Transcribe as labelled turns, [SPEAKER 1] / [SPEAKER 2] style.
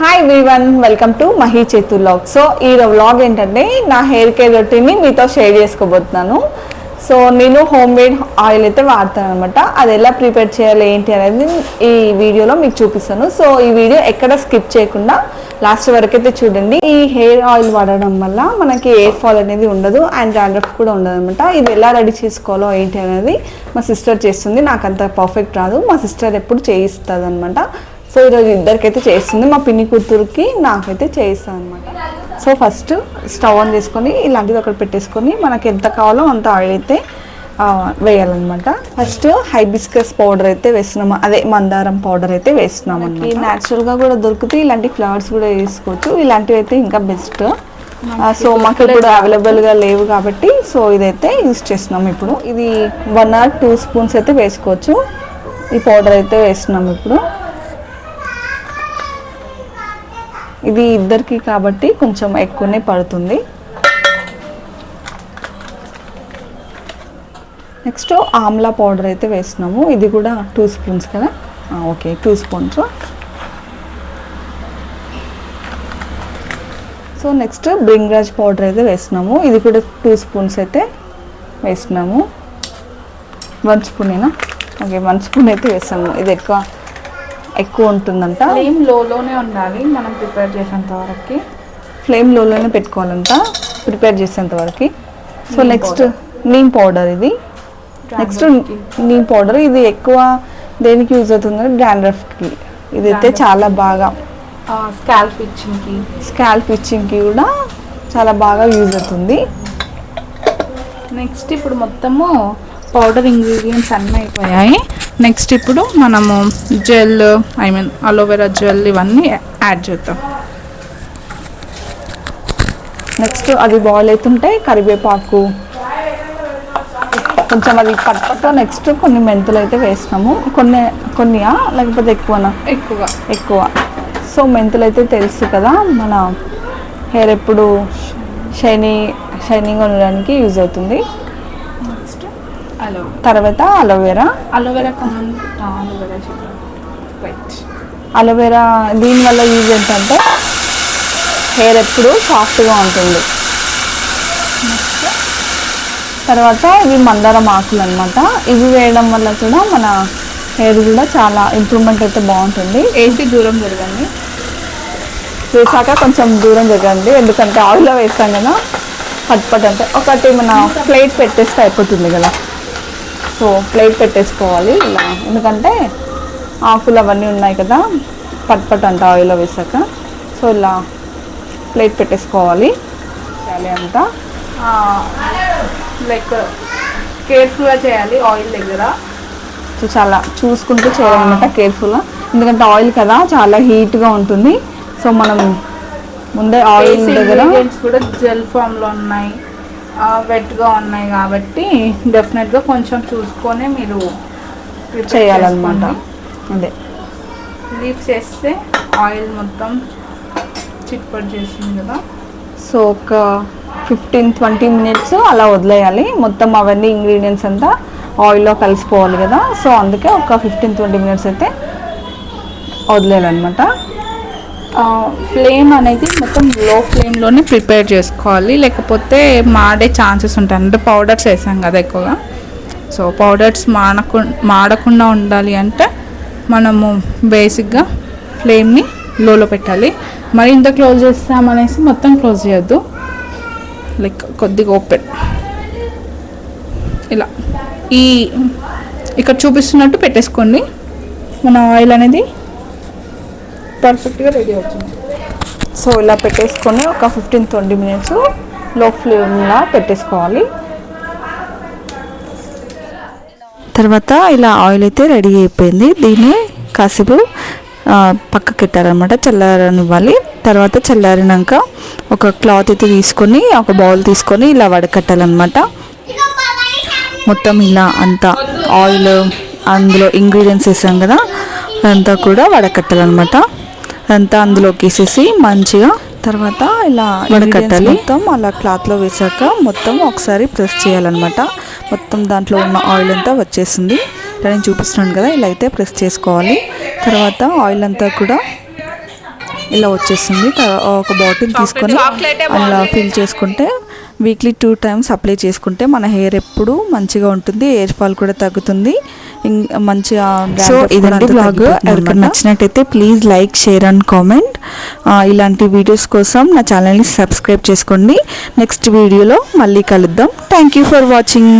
[SPEAKER 1] Hi one welcome to Mahi Chethu vlog so ఈ vlog ఏంటంటే నా హెయిర్ కేర్ రొటీన్ని మీతో షేర్ చేసుకోబోతున్నాను. సో నేను హోమ్ మేడ్ ఆయిల్ అయితే వాడతాను అనమాట అది ఎలా ప్రిపేర్ చేయాలి ఏంటి అనేది ఈ వీడియోలో మీకు చూపిస్తాను. సో ఈ వీడియో ఎక్కడ స్కిప్ చేయకుండా లాస్ట్ వరకు అయితే చూడండి. ఈ హెయిర్ ఆయిల్ వాడడం వల్ల మనకి ఎయిర్ ఫాల్ అనేది ఉండదు అండ్ డాండ్రఫ్ కూడా ఉండదు అనమాట ఇది ఎలా రెడీ చేసుకోవాలో ఏంటి అనేది మా సిస్టర్ చేస్తుంది. నాకు అంత పర్ఫెక్ట్ రాదు. మా సిస్టర్ ఎప్పుడు చేయిస్తుంది అనమాట సో ఈరోజు ఇద్దరికైతే చేస్తుంది. మా పిన్ని కూతురికి నాకైతే చేయిస్తాను అనమాట సో ఫస్ట్ స్టవ్ ఆన్ చేసుకొని ఇలాంటిది ఒకటి పెట్టేసుకొని మనకి ఎంత కావాలో అంత ఆయిల్ అయితే వేయాలన్నమాట. ఫస్ట్ హైబిస్కస్ పౌడర్ అయితే వేస్తున్నాము. అదే మందారం పౌడర్ అయితే వేస్తున్నాం మనకి న్యాచురల్గా కూడా దొరుకుతాయి. ఇలాంటి ఫ్లవర్స్ కూడా వేసుకోవచ్చు. ఇలాంటివి అయితే ఇంకా బెస్ట్ సో మాకు ఇప్పుడు అవైలబుల్గా లేవు కాబట్టి సో ఇదైతే యూస్ చేస్తున్నాం ఇప్పుడు. ఇది వన్ ఆర్ టూ స్పూన్స్ అయితే వేసుకోవచ్చు. ఈ పౌడర్ అయితే వేస్తున్నాం ఇప్పుడు. ఇది ఇద్దరికి కాబట్టి కొంచెం ఎక్కువనే పడుతుంది. నెక్స్ట్ ఆమ్లా పౌడర్ అయితే వేస్తున్నాము. ఇది కూడా టూ స్పూన్స్ కదా? Okay two spoons. So next bhringraj powder అయితే వేస్తున్నాము. ఇది కూడా టూ స్పూన్స్ అయితే వేస్తున్నాము. వన్ స్పూనేనా? ఓకే వన్ స్పూన్ అయితే వేస్తాము. ఇది ఎక్కువ ఎక్కువ ఉంటుందంట.
[SPEAKER 2] ఫ్లేమ్ లోలోనే ఉండాలి మనం ప్రిపేర్ చేసేంత వరకు.
[SPEAKER 1] ఫ్లేమ్ లోలోనే పెట్టుకోవాలంట ప్రిపేర్ చేసేంత వరకు. సో నెక్స్ట్ నీమ్ పౌడర్ ఇది. నెక్స్ట్ నీమ్ పౌడర్ ఇది ఎక్కువ దేనికి యూజ్ అవుతుంది డాండ్రఫ్కి ఇదైతే. చాలా బాగా.
[SPEAKER 2] స్కాల్ప్ ఇచ్చింగ్కి
[SPEAKER 1] స్కాల్ప్ ఇచ్చింగ్కి కూడా చాలా బాగా యూజ్ అవుతుంది.
[SPEAKER 2] నెక్స్ట్ ఇప్పుడు మొత్తము పౌడర్ ఇంగ్రీడియంట్స్ అన్నీ అయిపోయాయి. నెక్స్ట్ ఇప్పుడు మనము gel I mean aloe vera gel ఇవన్నీ యాడ్ చేద్దాం.
[SPEAKER 1] నెక్స్ట్ అది బాయిల్ అవుతుంటే కరివేపాకు. కొంచెం అది పట్టతో నెక్స్ట్ కొన్ని మెంతులు అయితే వేసినాము. కొన్ని కొన్నియా? లేకపోతే ఎక్కువనా?
[SPEAKER 2] ఎక్కువ.
[SPEAKER 1] ఎక్కువ. సో మెంతులు అయితే తెలుసు కదా మన హెయిర్ ఎప్పుడు షైనీ షైనింగ్ ఉండడానికి యూజ్ అవుతుంది.
[SPEAKER 2] నెక్స్ట్
[SPEAKER 1] తర్వాత aloe vera
[SPEAKER 2] aloe vera aloe vera
[SPEAKER 1] aloe vera దీనివల్ల యూజ్ ఏంటంటే హెయిర్ ఎప్పుడు సాఫ్ట్గా ఉంటుంది. తర్వాత ఇవి మందారం ఆకులు అనమాట ఇవి వేయడం వల్ల కూడా మన హెయిర్ కూడా చాలా ఇంప్రూవ్మెంట్ అయితే బాగుంటుంది.
[SPEAKER 2] ఏసీ దూరం జరగండి?
[SPEAKER 1] వేసాక కొంచెం దూరం జరగండి. ఎందుకంటే ఆయిల్లో వేస్తాం కదా. పట్ పట్ అంటే ఒకటి మన ప్లేట్ పెట్టేస్తే అయిపోతుంది కదా. సో ప్లేట్ పెట్టేసుకోవాలి ఇలా. ఎందుకంటే ఆకులు అవన్నీ ఉన్నాయి కదా పట్ పట్ అంట ఆయిల్లో వేసాక. సో ఇలా ప్లేట్ పెట్టేసుకోవాలి. చేయాలి అంతా.
[SPEAKER 2] లైక్ కేర్ఫుల్గా చేయాలి ఆయిల్ దగ్గర.
[SPEAKER 1] సో చాలా చూసుకుంటూ చేయాలన్నమాట కేర్ఫుల్గా. ఎందుకంటే ఆయిల్ కదా చాలా హీట్గా ఉంటుంది. సో మనం ముందే ఆయిల్ దగ్గర
[SPEAKER 2] కూడా జెల్ ఫామ్లో ఉన్నాయి. వెట్గా ఉన్నాయి కాబట్టి డెఫినెట్గా కొంచెం చూసుకొని మీరు
[SPEAKER 1] చేయాలన్నమాట. అదే.
[SPEAKER 2] లీవ్ చేస్తే ఆయిల్ మొత్తం చిట్పట్ చేసింది కదా.
[SPEAKER 1] సో ఒక ఫిఫ్టీన్ ట్వంటీ మినిట్స్ అలా వదిలేయాలి. మొత్తం అవన్నీ ఇంగ్రీడియంట్స్ అంతా ఆయిల్లో కలిసిపోవాలి కదా. సో అందుకే ఒక ఫిఫ్టీన్ ట్వంటీ మినిట్స్ అయితే వదిలేయాలన్నమాట.
[SPEAKER 2] ఫ్లేమ్ అనేది మొత్తం లో ఫ్లేమ్లోనే ప్రిపేర్ చేసుకోవాలి. లేకపోతే మాడే ఛాన్సెస్ ఉంటాయి. అంటే పౌడర్స్ వేసాం కదా ఎక్కువగా. సో పౌడర్స్ మాడకు మాడకుండా ఉండాలి అంటే మనము బేసిక్గా ఫ్లేమ్ని లోలో పెట్టాలి. మరి ఇంత క్లోజ్ చేస్తామనేసి మొత్తం క్లోజ్ చేయొద్దు. లైక్ కొద్దిగా ఓపెన్ ఇలా. ఈ ఇక్కడ చూపిస్తున్నట్టు పెట్టేసుకోండి. మన ఆయిల్ అనేది పర్ఫెక్ట్గా రెడీ అవుతుంది.
[SPEAKER 1] సో ఇలా పెట్టేసుకొని ఒక ఫిఫ్టీన్ ట్వంటీ మినిట్స్లో ఫ్లేమ్లా పెట్టేసుకోవాలి. తర్వాత ఇలా ఆయిల్ అయితే రెడీ అయిపోయింది. దీన్ని కాసేపు ఆ, పక్కకి పెట్టాలన్నమాట చల్లారనివ్వాలి. తర్వాత చల్లారినాక ఒక క్లాత్ అయితే తీసుకొని ఒక బౌల్ తీసుకొని ఇలా వడకట్టాలన్నమాట. మొత్తం ఇలా అంతా ఆయిల్ అందులో ఇంగ్రీడియంట్స్ వేసాం కదా అదంతా కూడా వడకట్టాలన్నమాట. అదంతా అందులోకి వేసేసి మంచిగా తర్వాత ఇలా వడకట్టాలి. మొత్తం అలా క్లాత్లో వేసాక మొత్తం ఒకసారి ప్రెస్ చేయాలన్నమాట. మొత్తం దాంట్లో ఉన్న ఆయిల్ అంతా వచ్చేసింది. ఇలా నేను చూపిస్తున్నాను కదా ఇలా అయితే ప్రెస్ చేసుకోవాలి. తర్వాత ఆయిల్ అంతా కూడా ఇలా వచ్చేస్తుంది త- ఒక బాటిల్ తీసుకొని అలా ఫిల్ చేసుకుంటే వీక్లీ టూ టైమ్స్ అప్లై చేసుకుంటే మన హెయిర్ ఎప్పుడు మంచిగా ఉంటుంది హెయిర్ ఫాల్ కూడా తగ్గుతుంది. మంచిగా
[SPEAKER 3] సో ఇదండి బ్లాగ్ ఎవరికైనా. నచ్చినట్టయితే please like share and comment ఇలాంటి వీడియోస్ కోసం నా ఛానల్ని సబ్స్క్రైబ్ చేసుకోండి. నెక్స్ట్ వీడియోలో మళ్ళీ కలుద్దాం. Thank you for watching